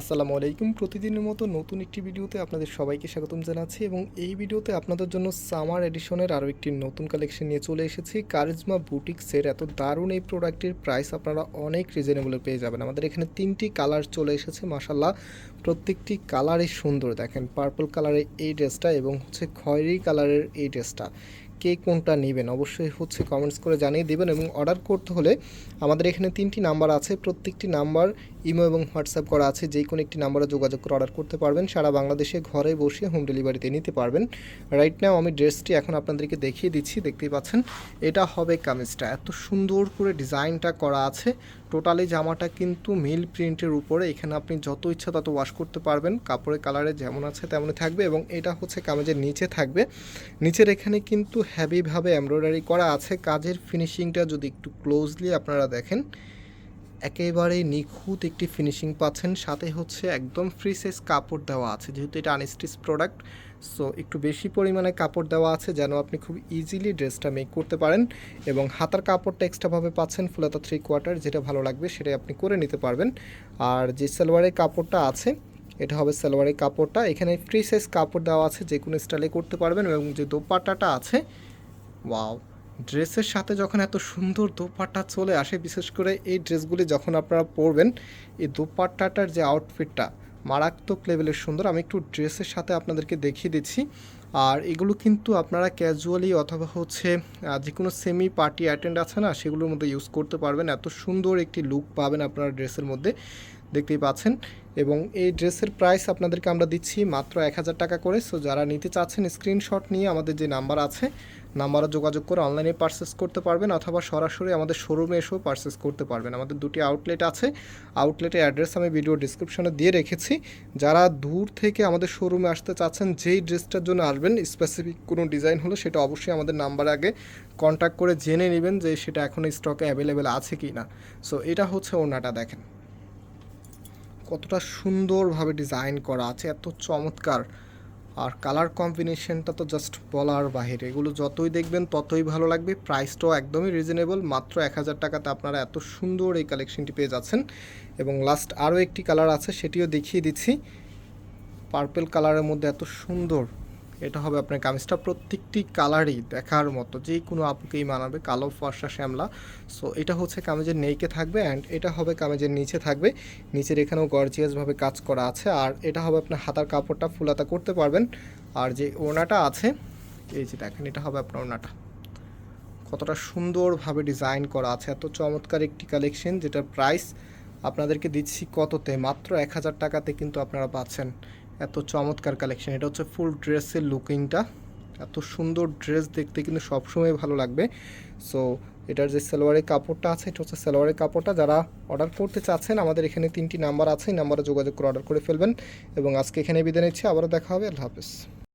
আসসালামু আলাইকুম। প্রতিদিনের মতো নতুন একটি ভিডিওতে আপনাদের সবাইকে স্বাগতম জানাচ্ছি এবং এই ভিডিওতে আপনাদের জন্য সামার এডিশনের আরও একটি নতুন কালেকশন নিয়ে চলে এসেছি। কারিজমা বুটিক্সের এত দারুণ এই প্রোডাক্টের প্রাইস আপনারা অনেক রিজনেবলে পেয়ে যাবেন। আমাদের এখানে তিনটি কালার চলে এসেছে মাসাল্লাহ প্রত্যেকটি কালারই সুন্দর, দেখেন পার্পল কালারের এই ড্রেসটা এবং হচ্ছে খয়েরি কালারের এই ড্রেসটা। কে কোনটা নেবেন? অবশ্যই হচ্ছে কমেন্টস করে জানিয়ে দেবেন এবং অর্ডার করতে হলে আমাদের এখানে তিনটি নাম্বার আছে। প্রত্যেকটি নাম্বার ইমো এবং হোয়াটসঅ্যাপ করা আছে। যে কোনো একটি নাম্বারে যোগাযোগ করে অর্ডার করতে পারবেন। সারা বাংলাদেশে ঘরে বসে হোম ডেলিভারিতে নিতে পারবেন। রাইট নাও আমি ড্রেসটি এখন আপনাদেরকে দেখিয়ে দিচ্ছি। দেখতেই পাচ্ছেন, এটা হবে কামিজটা। এত সুন্দর করে ডিজাইনটা করা আছে। টোটালি জামাটা কিন্তু মিল প্রিন্টের উপরে। এখানে আপনি যত ইচ্ছা তত ওয়াশ করতে পারবেন। কাপড়ের কালারে যেমন আছে তেমনই থাকবে এবং এটা হচ্ছে কামিজের নিচে থাকবে। নিচের এখানে কিন্তু হ্যাভিভাবে এমব্রয়ডারি করা আছে। কাজের ফিনিশিংটা যদি একটু ক্লোজলি আপনারা দেখেন, একেবারে নিখুঁত একটি ফিনিশিং পাচ্ছেন। সাথে হচ্ছে একদম ফ্রি সাইজ কাপড় দেওয়া আছে, যেহেতু এটা আনস্টিচ প্রোডাক্ট সো একটু বেশি পরিমাণে কাপড় দেওয়া আছে যেন আপনি খুব ইজিলি ড্রেসটা মেক করতে পারেন এবং হাতার কাপড়টা এক্সট্রাভাবে পাচ্ছেন ফুলাতা থ্রি কোয়ার্টার যেটা ভালো লাগবে সেটাই আপনি করে নিতে পারবেন। আর যে সালোয়ারের কাপড়টা আছে এটা হবে সালোয়ারের কাপড়টা। এখানে ফ্রি সাইজ কাপড় দেওয়া আছে, যে কোনো স্টাইলে করতে পারবেন এবং যে দোপাট্টাটা আছে ওয়াও ড্রেসের সাথে যখন এত সুন্দর দোপাট্টা চলে আসে, বিশেষ করে এই ড্রেসগুলি যখন আপনারা পরবেন, এই দোপাট্টাটার যে আউটফিটটা মারাত্মক লেভেলের সুন্দর। আমি একটু ড্রেসের সাথে আপনাদেরকে দেখিয়ে দিচ্ছি। আর এগুলো কিন্তু আপনারা ক্যাজুয়ালি অথবা হচ্ছে যে কোনো সেমি পার্টি অ্যাটেন্ড আছে না, সেগুলোর মধ্যে ইউজ করতে পারবেন। এত সুন্দর একটি লুক পাবেন আপনারা ড্রেসের মধ্যে। দেখতেই পাচ্ছেন। এবং এই ড্রেসের প্রাইস আপনাদেরকে আমরা দিচ্ছি মাত্র এক হাজার টাকা করে। সো যারা নিতে চাচ্ছেন স্ক্রিনশট নিয়ে আমাদের যে নাম্বার আছে নাম্বারে যোগাযোগ করে অনলাইনে পারচেস করতে পারবেন অথবা সরাসরি আমাদের শোরুমে এসেও পারচেস করতে পারবেন। আমাদের দুটি আউটলেট আছে। আউটলেটের অ্যাড্রেস আমি ভিডিও ডিসক্রিপশনে দিয়ে রেখেছি। যারা দূর থেকে আমাদের শোরুমে আসতে চাচ্ছেন, যেই ড্রেসটার জন্য আসবেন স্পেসিফিক কোনো ডিজাইন হলে সেটা অবশ্যই আমাদের নাম্বার আগে কন্ট্যাক্ট করে জেনে নেবেন যে সেটা এখন স্টকে অ্যাভেলেবেল আছে কি না সো এটা হচ্ছে ওনাটা দেখেন। কতটা সুন্দরভাবে ডিজাইন করা আছে, এত চমৎকার। আর কালার কম্বিনেশনটা তো জাস্ট বলার বাহিরে। এগুলো যতই দেখবেন ততই ভালো লাগবে। প্রাইসটাও একদমই রিজনেবল মাত্র এক হাজার টাকাতে আপনারা এত সুন্দর এই কালেকশনটি পেয়ে যাচ্ছেন। এবং লাস্ট আরও একটি কালার আছে, সেটিও দেখিয়ে দিচ্ছি। পার্পেল কালারের মধ্যে এত সুন্দর এটা হবে আপনার কামিজটা প্রত্যেকটি কালারই দেখার মতো, যে কোনো আপুকেই মানাবে, কালো, ফর্সা, শ্যামলা। সো এটা হচ্ছে কামিজের নেইকে থাকবে অ্যান্ড এটা হবে কামিজের নিচে থাকবে। নিচের এখানেও গর্জিয়াসভাবে কাজ করা আছে। আর এটা হবে আপনার হাতার কাপড়টা ফুলাতা করতে পারবেন। আর যে ওনাটা আছে, এই যে দেখেন, এটা হবে আপনার ওনাটা কতটা সুন্দরভাবে ডিজাইন করা আছে। এত চমৎকার একটি কালেকশন, যেটার প্রাইস আপনাদেরকে দিচ্ছি কততে? মাত্র এক হাজার টাকাতে কিন্তু আপনারা পাচ্ছেন। এত চমৎকার কালেকশন এটা হচ্ছে ফুল ড্রেসের লুকিংটা এত সুন্দর ড্রেস দেখতে কিন্তু সবসময় ভালো লাগবে। সো এটার যে সালোয়ারের কাপড়টা আছে, এটা হচ্ছে সালোয়ারের কাপড়টা। যারা অর্ডার করতে চাচ্ছেন, আমাদের এখানে তিনটি নাম্বার আছে। এই নাম্বারে যোগাযোগ করে অর্ডার করে ফেলবেন। এবং আজকে এখানে বিদায় নিচ্ছি। আবারও দেখা হবে। আল্লাহ হাফেজ।